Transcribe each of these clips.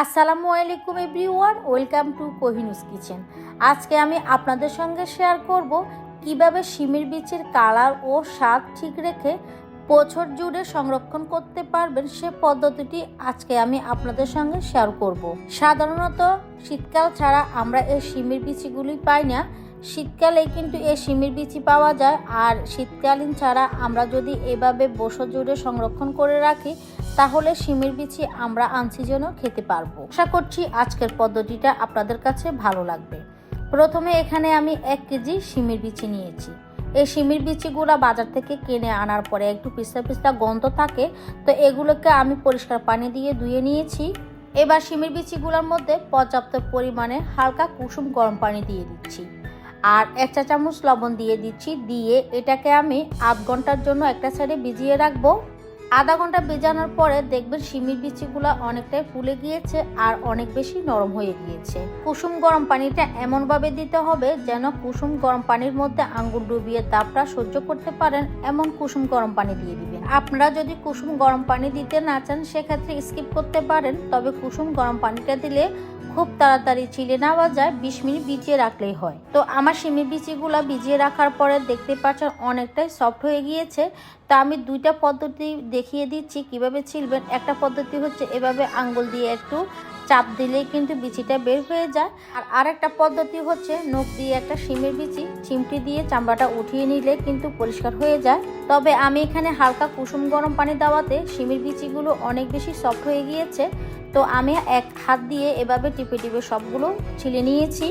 আসসালামু আলাইকুম everyone, welcome to কোহিনুস kitchen. আজকে আমি আপনাদের সঙ্গে শেয়ার করব কীভাবে শিমের বিচির কালার ও স্বাদ ঠিক রেখে বছর জুড়ে সংরক্ষণ করতে পারবেন সে পদ্ধতিটি আজকে আমি আপনাদের সঙ্গে শেয়ার করব। সাধারণত শীতকাল ছাড়া আমরা এই শিমের বিচিগুলি পাই না। শীতকালে কিন্তু এই শিমের বিচি পাওয়া যায়। আর শীতকালীন ছাড়া আমরা যদি এভাবে বছর জুড়ে সংরক্ষণ করে রাখি তাহলে শিমের বিচি আমরা আনসিজনও খেতে পারব। আশা করছি আজকের পদ্ধতিটা আপনাদের কাছে ভালো লাগবে। প্রথমে এখানে আমি এক কেজি শিমের বিচি নিয়েছি। এই শিমের বিচিগুলো বাজার থেকে কিনে আনার পরে একটু পিস্তা পিস্তা গন্ধ থাকে, তো এগুলোকে আমি পরিষ্কার পানি দিয়ে ধুয়ে নিয়েছি। এবার শিমের বিচিগুলোর মধ্যে পর্যাপ্ত পরিমাণে হালকা কুসুম গরম পানি দিয়ে দিচ্ছি। আর এক চা চামচ লবণ দিয়ে দিচ্ছি, দিয়ে এটাকে আমি আধ ঘণ্টার জন্য একটা সাইডে ভিজিয়ে রাখব। আধা ঘণ্টা ভেজানোর পরে দেখবেন শিমির বিচিগুলো অনেকটাই ফুলে গিয়েছে আর অনেক বেশি নরম হয়ে গিয়েছে। কুসুম গরম পানিটা এমনভাবে দিতে হবে যেন কুসুম গরম পানির মধ্যে আঙ্গুর ডুবিয়ে তাপটা সহ্য করতে পারেন এমন কুসুম গরম পানি দিয়ে দিবেন। আপনারা যদি কুসুম গরম পানি দিতে না চান, সেক্ষেত্রে স্কিপ করতে পারেন, তবে কুসুম গরম পানিটা দিলে খুব তাড়াতাড়ি চিলে নেওয়া যায়, বিশ মিনিট ভিজিয়ে রাখলেই হয়। তো আমার শিমের বিচিগুলো ভিজিয়ে রাখার পরে দেখতে পাচ্ছেন অনেকটাই সফট হয়ে গিয়েছে। তা আমি দুইটা পদ্ধতি দেখিয়ে দিচ্ছি কীভাবে ছিলবেন একটা পদ্ধতি হচ্ছে এভাবে আঙ্গুল দিয়ে একটু চাপ দিলেই কিন্তু বিচিটা বের হয়ে যায়। আর আরেকটা পদ্ধতি হচ্ছে নখ দিয়ে একটা শিমের বিচি, চিমটি দিয়ে চামড়াটা উঠিয়ে নিলে কিন্তু পরিষ্কার হয়ে যায়। তবে আমি এখানে হালকা কুসুম গরম পানি দেওয়াতে শিমের বিচিগুলো অনেক বেশি সফট হয়ে গিয়েছে। তো আমি এক হাত দিয়ে এভাবে টিপে টিপে সবগুলো ছিলে নিয়েছি।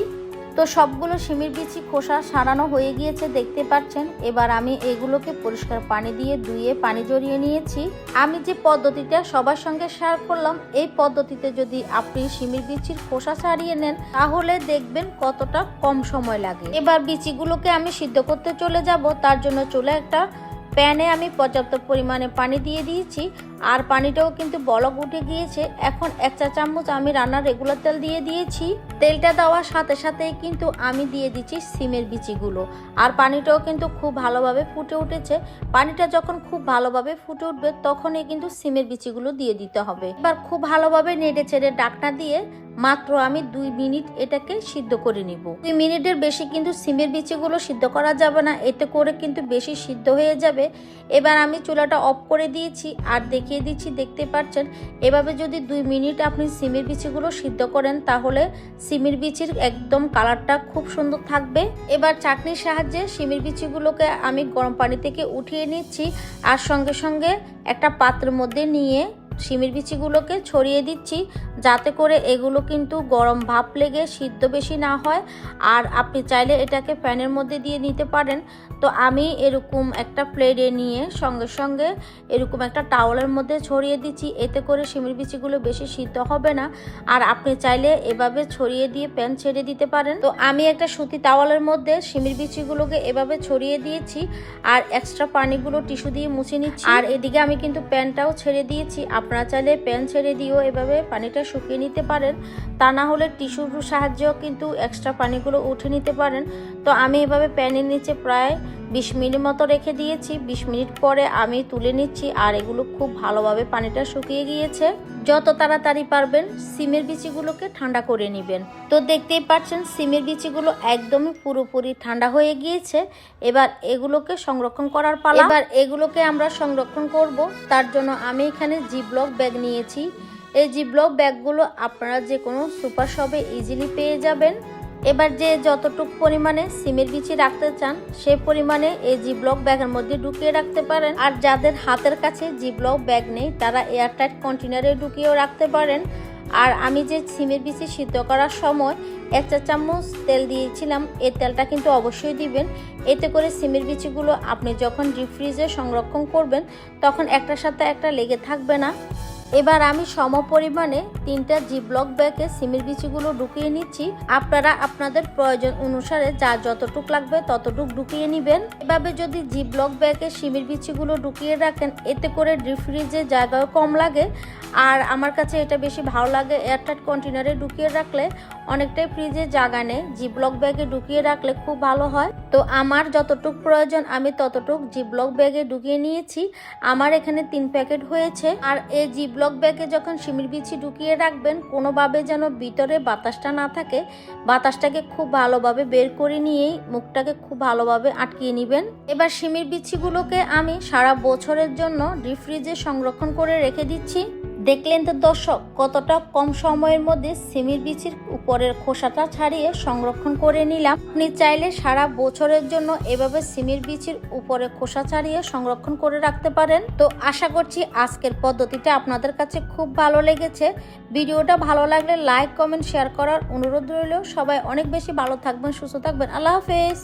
তো সবগুলো শিমির বিচি খোসা সারানো হয়ে গিয়েছে, দেখতে পাচ্ছেন। এবার আমি এগুলোকে পরিষ্কার পানি দিয়ে ধুয়ে পানি জড়িয়ে নিয়েছি। আমি যে পদ্ধতিটা সবার সঙ্গে শেয়ার করলাম, এই পদ্ধতিতে যদি আপনি শিমির বিচির খোসা ছাড়িয়ে নেন, তাহলে দেখবেন কতটা কম সময় লাগে। এবার বিচিগুলোকে আমি সিদ্ধ করতে চলে যাব। তার জন্য চলে একটা প্যানে আমি পর্যাপ্ত পরিমাণে পানি দিয়ে দিয়েছি। আর পানিটাও কিন্তু বলক উঠে গিয়েছে। এখন এক চা চামচ আমি রান্নার রেগুলার তেল দিয়ে দিয়েছি। তেলটা দেওয়ার সাথে সাথেই কিন্তু আমি দিয়ে দিচ্ছি সিমের বিচিগুলো। আর পানিটাও কিন্তু খুব ভালোভাবে ফুটে উঠেছে। পানিটা যখন খুব ভালোভাবে ফুটে উঠবে, তখনই কিন্তু সিমের বিচিগুলো দিয়ে দিতে হবে। এবার খুব ভালোভাবে নেড়ে চেড়ে ডাকনা দিয়ে মাত্র আমি দুই মিনিট এটাকে সিদ্ধ করে নিব। দুই মিনিটের বেশি কিন্তু সিমের বিচিগুলো সিদ্ধ করা যাবে না। এতে করে কিন্তু বেশি সিদ্ধ হয়ে যাবে। এবার আমি চুলাটা অফ করে দিয়েছি। আর দেখিয়ে দিচ্ছি, দেখতে পাচ্ছেন। এভাবে যদি দুই মিনিট আপনি সিমের বিচিগুলো সিদ্ধ করেন, তাহলে সিমের বিচির একদম কালারটা খুব সুন্দর থাকবে। এবার চাটনির সাহায্যে সিমের বিচিগুলোকে আমি গরম পানি থেকে উঠিয়ে নিচ্ছি, আর সঙ্গে সঙ্গে একটা পাত্রের মধ্যে নিয়ে শিমের বিচিগুলোকে ছড়িয়ে দিচ্ছি, যাতে করে এগুলো কিন্তু গরম ভাপ লেগে সিদ্ধ বেশি না হয়। আর আপনি চাইলে এটাকে প্যানের মধ্যে দিয়ে নিতে পারেন। তো আমি এরকম একটা প্লেটে নিয়ে সঙ্গে সঙ্গে এরকম একটা টাওয়ালের মধ্যে ছড়িয়ে দিচ্ছি, এতে করে শিমের বিচিগুলো বেশি সিদ্ধ হবে না। আর আপনি চাইলে এভাবে ছড়িয়ে দিয়ে প্যান ছেড়ে দিতে পারেন। তো আমি একটা সুতি তাওয়ালের মধ্যে শিমের বিচিগুলোকে এভাবে ছড়িয়ে দিয়েছি। আর এক্সট্রা পানিগুলো টিস্যু দিয়ে মুছে নিচ্ছি। আর এদিকে আমি কিন্তু প্যানটাও ছেড়ে দিয়েছি। আপনারা চাইলে প্যান ছেড়ে দিয়েও এভাবে পানিটা শুকিয়ে নিতে পারেন। তা না হলে টিস্যুর সাহায্যেও কিন্তু এক্সট্রা পানিগুলো উঠে নিতে পারেন। তো আমি এভাবে প্যানের নিচে প্রায় বিশ মিনিট মতো রেখে দিয়েছি। বিশ মিনিট পরে আমি তুলে নিচ্ছি আর এগুলো খুব ভালোভাবে পানিটা শুকিয়ে গিয়েছে। যত তাড়াতাড়ি পারবেন সিমের বিচিগুলোকে ঠান্ডা করে নেবেন। তো দেখতেই পাচ্ছেন সিমের বিচিগুলো একদমই পুরোপুরি ঠান্ডা হয়ে গিয়েছে। এবার এগুলোকে সংরক্ষণ করার পালা। এবার এগুলোকে আমরা সংরক্ষণ করব। তার জন্য আমি এখানে জি ব্লক ব্যাগ নিয়েছি। এই জি ব্লক ব্যাগগুলো আপনারা যে কোনো সুপার শপে ইজিলি পেয়ে যাবেন। এবার যে যতটুক পরিমাণে সিমের বিচি রাখতে চান, সে পরিমাণে এই জি ব্লক ব্যাগের মধ্যে ঢুকিয়ে রাখতে পারেন। আর যাদের হাতের কাছে জি ব্লক ব্যাগ নেই, তারা এয়ারটাইট কন্টেনারে ঢুকিয়েও রাখতে পারেন। আর আমি যে সিমের বিচি সিদ্ধ করার সময় এক চা চামচ তেল দিয়েছিলাম, এই তেলটা কিন্তু অবশ্যই দিবেন। এতে করে সিমের বিচিগুলো আপনি যখন ডিপ ফ্রিজে সংরক্ষণ করবেন, তখন একটার সাথে একটা লেগে থাকবে না। এবার আমি সম পরিমাণে তিনটা জি ব্লক ব্যাগে সিমের বিচিগুলো ঢুকিয়ে নিচ্ছি। আপনারা আপনাদের প্রয়োজন অনুসারে যা যতটুক লাগবে ততটুক ঢুকিয়ে নেবেন। এভাবে যদি জি ব্লক ব্যাগে সিমের বিচিগুলো ঢুকিয়ে রাখেন, এতে করে ডিপ ফ্রিজে জায়গাও কম লাগে। আর আমার কাছে এটা বেশি ভালো লাগে এয়ারটাইট কন্টেনারে ঢুকিয়ে রাখলে, অনেকটাই ফ্রিজে জায়গা নেই। জি ব্লক ব্যাগে ঢুকিয়ে রাখলে খুব ভালো হয়। তো আমার যতটুক প্রয়োজন, আমি ততটুক জিবলক ব্যাগে ঢুকিয়ে নিয়েছি। আমার এখানে তিন প্যাকেট হয়েছে। আর এই জিবলক ব্যাগে যখন শিমির বিচি ঢুকিয়ে রাখবেন, কোনোভাবে যেন ভিতরে বাতাসটা না থাকে, বাতাসটাকে খুব ভালোভাবে বের করে নিয়েই মুখটাকে খুব ভালোভাবে আটকিয়ে নেবেন। এবার শিমির বিচিগুলোকে আমি সারা বছরের জন্য ডিপ ফ্রিজে সংরক্ষণ করে রেখে দিচ্ছি। দেখলেন তো দর্শক, কতটা কম সময়ের মধ্যে সিমির বিচির উপরের খোসাটা ছাড়িয়ে সংরক্ষণ করে নিলাম। আপনি চাইলে সারা বছরের জন্য এভাবে সিমির বিচির উপরে খোসা ছাড়িয়ে সংরক্ষণ করে রাখতে পারেন। তো আশা করছি আজকের পদ্ধতিটা আপনাদের কাছে খুব ভালো লেগেছে। ভিডিওটা ভালো লাগলে লাইক, কমেন্ট, শেয়ার করার অনুরোধ রইল। সবাই অনেক বেশি ভালো থাকবেন, সুস্থ থাকবেন। আল্লাহ হাফেজ।